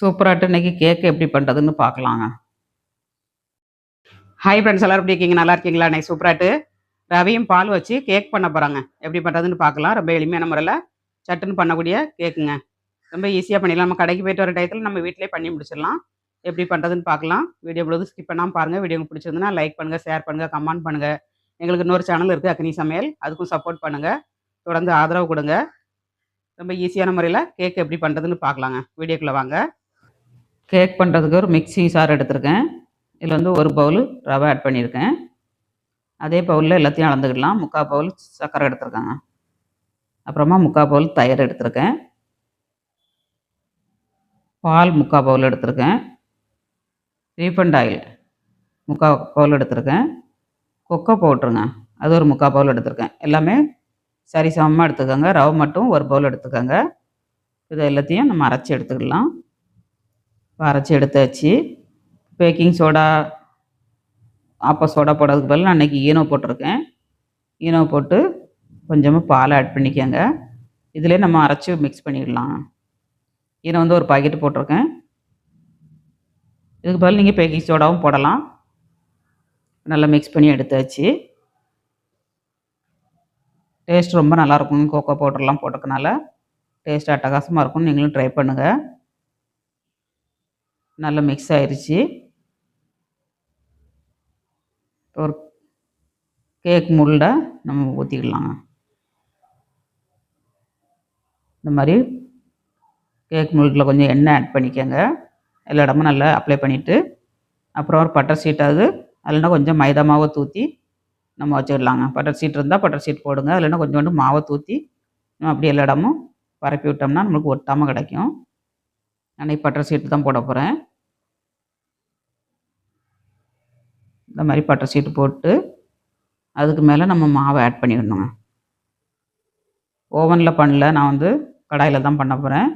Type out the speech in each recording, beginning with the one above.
சூப்பராட்டு இன்னைக்கு கேக்கு எப்படி பண்ணுறதுன்னு பார்க்கலாங்க. ஹாய் ஃப்ரெண்ட்ஸ் எல்லாரும் எப்படி இருக்கீங்க? நல்லா இருக்கீங்களா? இன்னைக்கு சூப்பராட்டு. ரவையும் பால் வச்சு கேக் பண்ண போகிறாங்க எப்படி பண்ணுறதுன்னு பார்க்கலாம். ரொம்ப எளிமையான முறையில் சட்டுன்னு பண்ணக்கூடிய கேக்குங்க ரொம்ப ஈஸியாக பண்ணிடலாம். நம்ம கடைக்கு போயிட்டு வர டயத்தில் நம்ம வீட்டிலே பண்ணி முடிச்சிடலாம். எப்படி பண்ணுறதுன்னு பார்க்கலாம். வீடியோ முழுவதும் ஸ்கிப் பண்ணாமல் பாருங்கள் வீடியோ உங்களுக்கு லைக் பண்ணுங்கள் ஷேர் பண்ணுங்கள் கமெண்ட் பண்ணுங்கள் எங்களுக்கு இன்னொரு சேனல் இருக்குது அக்னி சமையல். அதுக்கும் சப்போர்ட் பண்ணுங்கள் தொடர்ந்து ஆதரவு கொடுங்க. ரொம்ப ஈஸியான முறையில் கேக் எப்படி பண்ணுறதுன்னு பார்க்கலாங்க. வீடியோக்குள்ளே வாங்க. கேக் பண்ணுறதுக்கு ஒரு மிக்ஸி சார் எடுத்திருக்கேன். இதில் வந்து ஒரு பவுல் ரவை ஆட் பண்ணியிருக்கேன். அதே பவுலில் எல்லாத்தையும் அளந்துக்கிடலாம். முக்கால் பவுல் சர்க்கரை எடுத்திருக்கேங்க. அப்புறமா முக்கால் பவுல் தயிர் எடுத்திருக்கேன். பால் முக்கால் பவுல் எடுத்திருக்கேன். ரீஃபண்ட் ஆயில் முக்கால் பவுல் எடுத்திருக்கேன். கொக்கோ பவுட்ருங்க. அது ஒரு முக்கால் பவுல் எடுத்திருக்கேன். எல்லாமே சரி சமமாக எடுத்துக்கோங்க. ரவை மட்டும் ஒரு பவுல் எடுத்துக்கோங்க. இதை எல்லாத்தையும் நம்ம அரைச்சி எடுத்துக்கலாம் அரைச்சி எடுத்தாச்சு. பேக்கிங் சோடா ஆப்ப சோடா போடுறதுக்கு பதில் நான் அன்றைக்கி ஈனோ போட்டிருக்கேன். ஈனோ போட்டு கொஞ்சமாக பால் ஆட் பண்ணிக்கோங்க. இதிலே நம்ம அரைச்சி மிக்ஸ் பண்ணிடலாம். ஈனோ வந்து ஒரு பாக்கெட் போட்டிருக்கேன். இதுக்கு பதில் நீங்கள் பேக்கிங் சோடாவும் போடலாம். நல்லா மிக்ஸ் பண்ணி எடுத்தாச்சு. டேஸ்ட் ரொம்ப நல்லாயிருக்கும் கோகோ பவுடர்லாம் போட்டதுனால டேஸ்ட் அட்டகாசமாக இருக்கும் நீங்களும் ட்ரை பண்ணுங்கள் நல்லா மிக்ஸ் ஆயிடுச்சு ஒரு கேக் முள்ளை நம்ம ஊற்றிக்கலாம் இந்த மாதிரி கேக் முள்ளில் கொஞ்சம் எண்ணெய் ஆட் பண்ணிக்கோங்க. எல்லா இடமும் நல்லா அப்ளை பண்ணிவிட்டு அப்புறம் ஒரு பட்டர் சீட்டாவது இல்லைன்னா கொஞ்சம் மைதா மாவை தூற்றி நம்ம வச்சுக்கலாங்க பட்டர் சீட் இருந்தால் பட்டர் சீட் போடுங்க. இல்லைன்னா கொஞ்சோண்டு மாவை தூற்றி நம்ம அப்படியே எல்லா இடமும் பரப்பி விட்டோம்னா நம்மளுக்கு ஒட்டாமல் கிடைக்கும். அன்றைக்கி பட்டர் சீட்டு தான் போட போகிறேன் இந்த மாதிரி பட்டை சீட்டு போட்டு அதுக்கு மேலே நம்ம மாவை ஆட் பண்ணிடணுங்க ஓவனில் பண்ணல நான் வந்து கடாயில் தான் பண்ண போகிறேன்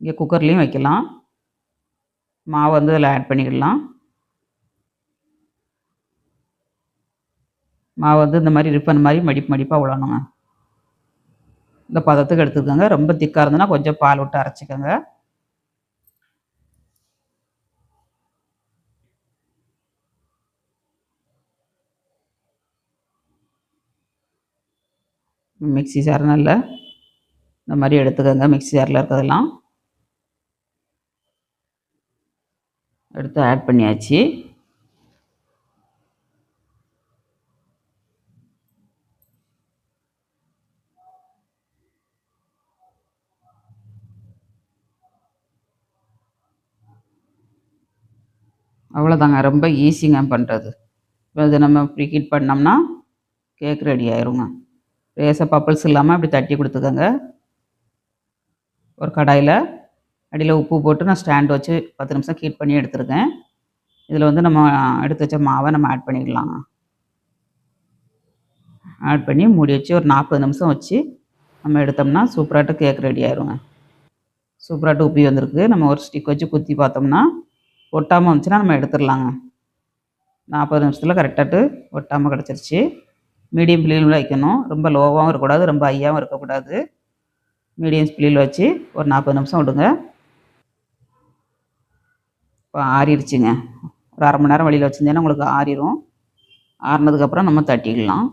இங்கே குக்கர்லேயும் வைக்கலாம். மாவு வந்து அதில் ஆட் பண்ணிக்கிடலாம் மாவு வந்து இந்த மாதிரி ரிப்பன் மாதிரி மடிப்பு மடிப்பாக விழணுங்க இந்த பதத்துக்கு எடுத்துக்கோங்க. ரொம்ப திக்காக இருந்ததுன்னா கொஞ்சம் பால் விட்டு அரைச்சிக்கோங்க. மிக்ஸி ஜார் இல்லை இந்த மாதிரி எடுத்துக்கோங்க மிக்ஸி ஜாரில் இருக்கிறதெல்லாம். எடுத்து ஆட் பண்ணியாச்சு. அவ்வளோதாங்க ரொம்ப ஈஸிங்க பண்ணுறது இப்போ இதை நம்ம ப்ரீ ஹீட் பண்ணோம்னா கேக் ரெடி ஆயிருங்க. லேசாக பப்பிள்ஸ் இல்லாமல் அப்படி தட்டி கொடுத்துக்கோங்க. ஒரு கடாயில் அடியில் உப்பு போட்டு நான் ஸ்டாண்ட் வச்சு பத்து நிமிஷம் ஹீட் பண்ணி எடுத்துருக்கேன். இதில் வந்து நம்ம எடுத்து வச்ச மாவை நம்ம ஆட் பண்ணிக்கலாங்க ஆட் பண்ணி மூடி வச்சு ஒரு நாற்பது நிமிஷம் வச்சு நம்ம எடுத்தோம்னா சூப்பராட்டு கேக் ரெடி ஆயிடுங்க சூப்பராட்டு உப்பி வந்திருக்கு. நம்ம ஒரு ஸ்டிக் வச்சு குத்தி பார்த்தோம்னா ஒட்டாமல் வந்துச்சுன்னா நம்ம எடுத்துடலாங்க. நாற்பது நிமிஷத்தில் கரெக்டாகிட்டு ஒட்டாமல் கிடச்சிருச்சு. மீடியம் ஃப்ளேமில் வைக்கணும். ரொம்ப லோவாகவும் இருக்கக்கூடாது ரொம்ப ஹையாகவும் இருக்கக்கூடாது. மீடியம் ஸ்ப்ளீல் வச்சு ஒரு நாற்பது நிமிஷம் விடுங்க. இப்போ ஆறிடுச்சுங்க. ஒரு அரை மணி நேரம் வெளியில் வச்சுருந்தேன்னா உங்களுக்கு ஆறிடும் ஆறினதுக்கப்புறம் நம்ம தட்டிக்கலாம்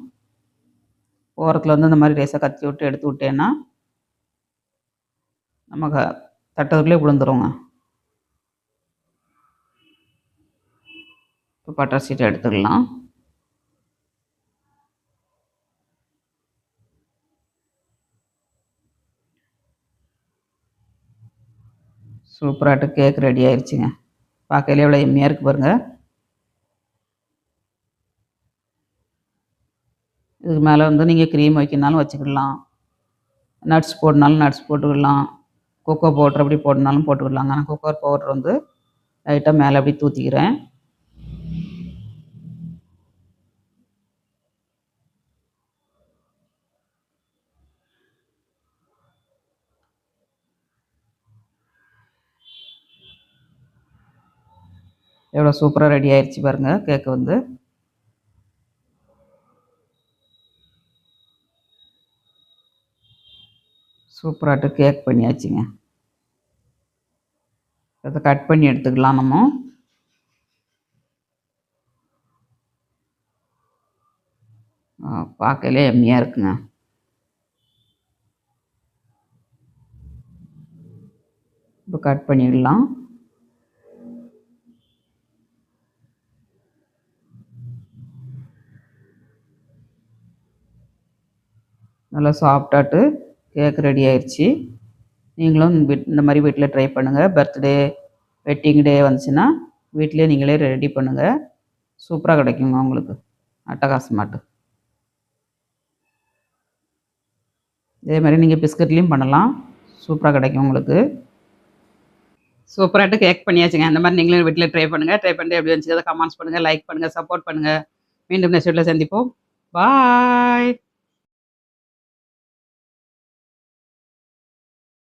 ஓரத்தில் வந்து இந்த மாதிரி ரேஸை கத்தி விட்டு எடுத்து விட்டேன்னா நம்ம க தட்டதுக்குள்ளே விழுந்துருங்க. இப்போ பட்டர் சீட்டை எடுத்துக்கலாம். சூப்பராகிட்ட கேக் ரெடி ஆயிடுச்சுங்க பார்க்கையில எவ்வளோ எம்மியாக இருக்குது பாருங்கள் இதுக்கு மேலே வந்து நீங்கள் க்ரீம் வைக்கணுனாலும் வச்சுக்கிடலாம். நட்ஸ் போடனாலும் நட்ஸ் போட்டுக்கிடலாம். கொக்கோ பவுட்ரு அப்படி போடனாலும் போட்டுக்கிடலாங்க. நான் கொக்கோ பவுட்ரு வந்து லைட்டாக மேலே அப்படி தூத்திக்கிறேன். எவ்வளோ சூப்பராக ரெடி ஆயிடுச்சு பாருங்கள் கேக்கு வந்து. சூப்பராகிட்டு கேக் பண்ணியாச்சுங்க. அதை கட் பண்ணி எடுத்துக்கலாம் நம்ம. பார்க்கலே எம்மியாக இருக்குங்க. இப்போ கட் பண்ணிடலாம். நல்லா சாஃப்டாட்டு கேக் ரெடி ஆயிடுச்சு நீங்களும் வீட் இந்த மாதிரி வீட்டில் ட்ரை பண்ணுங்கள் பர்த்டே வெட்டிங் டே வந்துச்சுன்னா வீட்டிலே நீங்களே ரெடி பண்ணுங்கள் சூப்பராக கிடைக்குங்க உங்களுக்கு. அட்டகாசமாட்டு இதே மாதிரி நீங்கள் பிஸ்கட்லேயும் பண்ணலாம். சூப்பராக கிடைக்கும் உங்களுக்கு. சூப்பராகிட்டு கேக் பண்ணியாச்சுங்க. அந்த மாதிரி நீங்களும் வீட்டில் ட்ரை பண்ணுங்கள் ட்ரை பண்ணிட்டு எப்படி வந்துச்சு அதை கமெண்ட்ஸ் பண்ணுங்கள் லைக் பண்ணுங்கள் சப்போர்ட் பண்ணுங்கள் மீண்டும் நெக்ஸ்ட் வீட்டில் சந்திப்போம். பாய்